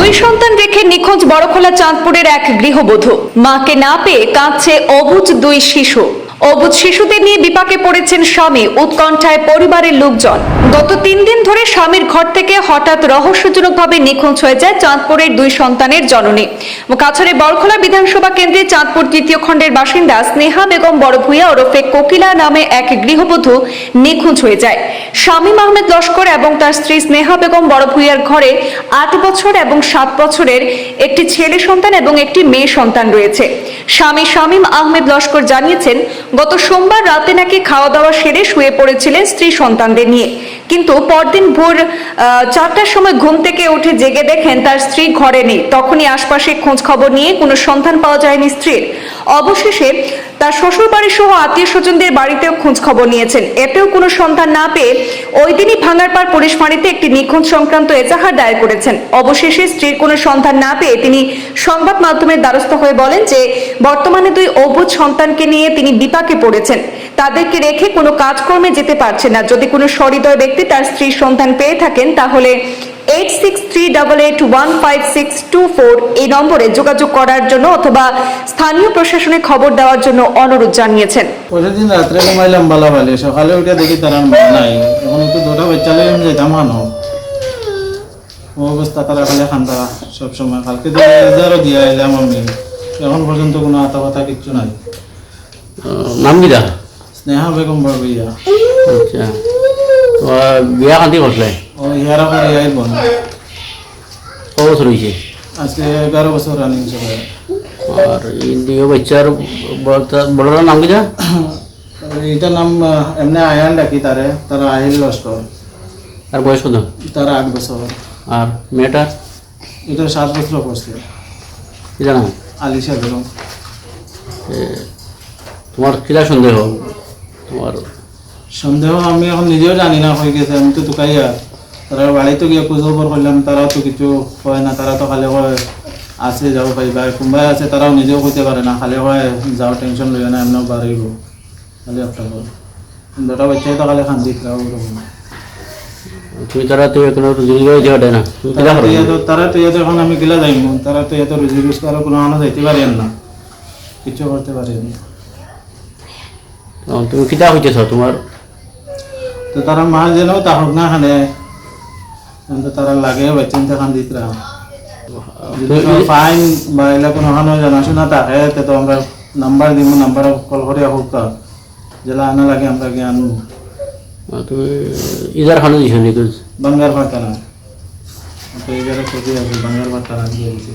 দুই সন্তান রেখে নিখোঁজ বড়খোলা চাঁদপুরের এক গৃহবধূ। মাকে না পেয়ে কাঁদছে অবুজ দুই শিশু। অবুজ শিশুদের নিয়ে বিপাকে পড়েছেন স্বামী। উৎকণ্ঠায় পরিবারের লোকজন। গত তিন দিন ধরে স্বামীর ঘর থেকে হঠাৎ রহস্যজনকভাবে নিখোঁজ হয়ে যায় চাঁদপুরের দুই সন্তানের জননী। কাছাড়ে বড়খোলা বিধানসভা কেন্দ্রে চাঁদপুর তৃতীয় খণ্ডের বাসিন্দা স্নেহা বেগম বড়ভূয়া ওরফে কোকিলা নামে এক গৃহবধূ নিখোঁজ হয়ে যায়। শামীম আহমেদ লস্কর এবং তার স্ত্রী স্নেহা বেগম বড়ভূয়ার ঘরে আট বছর এবং সাত বছরের একটি ছেলে সন্তান এবং একটি মেয়ে সন্তান রয়েছে। স্বামী শামীম আহমেদ লস্কর জানিয়েছেন গত সোমবার রাতে নাকি খাওয়া দাওয়া সেরে শুয়ে পড়েছিলেন স্ত্রী সন্তানদের নিয়ে। কিন্তু পরদিন ভোর চারটার সময় ঘুম থেকে উঠে জেগে দেখেন তার স্ত্রী ঘরে নেই। তখনই আশপাশে খোঁজ খবর নিয়ে কোনো সন্ধান পাওয়া যায়নি স্ত্রীর। অবশেষে তার শ্বশুর বাড়ি সহ আত্মীয় স্বজনদের বাড়িতেও খোঁজ খবর নিয়েছেন। এতেও কোনো সন্ধান না পেয়ে ওই দিনই ভাঙারপাড় পুলিশ ফাঁড়িতে একটি নিখোঁজ সংক্রান্ত এজাহার দায়ের করেছেন। অবশেষে স্ত্রীর কোনো সন্ধান না পেয়ে তিনি সংবাদ মাধ্যমের দ্বারস্থ হয়ে বলেন যে, বর্তমানে দুই অবুধ সন্তানকে নিয়ে তিনি বিপাকে পড়েছেন। তাদেরকে রেখে কোনো কাজকর্মে যেতে পারছেন না। যদি কোনো সহৃদয় ব্যক্তি তার স্ত্রীর সন্ধান পেয়ে থাকেন, তাহলে eight six three double eight one five six two four এই নম্বরে যোগাযোগ করার জন্য অথবা স্থানীয় প্রশাসনে খবর দেওয়ার জন্য অনুরোধ জানিয়েছেন। পরের দিন রাত্রে ঘুমাইলাম বালাবালি সকালে উঠে দেখি তারা নাই। এখন একটু দুটা বাচ্চা লই আমি যেতাম ও অবস্থা তারা খালি খান্দা সবসময় কালকে তো এজারও দিয়া এলাম আমি। এখন পর্যন্ত কোনো আতা পাতা কিচ্ছু নাই। নাম কিটা স্নেহা বেগম বড়বইয়া আচ্ছা। বিয়া কান্তি করছিলে ও ইহারা করে ইয়াই বোন ক বছর হয়েছে আজকে এগারো বছর রানিং চলে আর এই দুই বাচ্চার বড়টার নাম কিটা এটার নাম আহ, এমনি আয়ান ডাকি তারে তারা আহিল লস্কর আর বয়স কত তারা আট বছর আর মেয়েটার এটা সাত বছর পড়ছে কিটা নাম আলিশা বেগম এ, তোমার কিটা সন্দেহ তোমার সন্দেহ আমি এখন নিজেও জানি না হয়ে গেছে আমি তো টুকাইয়া তারা বাড়িতে গিয়ে খোঁজ খবর করলাম তারাও তো কিছু কয় না তারা তো খালি হয় আছে যাও ভাই বা কোনবাই আছে তারাও নিজেও কইতে পারে না খালি হয় যাও টেনশন লইয়া না এমন বাড়িব খালি একটা কর দুটা বাচ্চাই তো খালি খান্দি খাও তুমি তারা তো কোনো রুজি করে দিতে না তারা তো ইয়াতে এখন আমি গেলা যাইম। তারা তো ইয়াতে রুজি রোজগার কোনো আনা যাইতে পারেন না। কিছু করতে পারেন তো তুমি কিটা হইতেছ তোমার তো তারা মা যেন তাহক না খানে। কিন্তু তারা লাগে বাচ্চান খান দিত ফাইন বা এগুলা কোনো হানো জানাশোনা থাকে তো আমরা নাম্বার দিব নাম্বার কল করে হোক যেটা আনা লাগে আমরা জ্ঞান তুমি ইজার খানো দিছো নিখোঁজ বাঙ্গার ভাতা না। তো এই জায়গায় আছে বাঙ্গার ভাতা না দিয়ে দিছি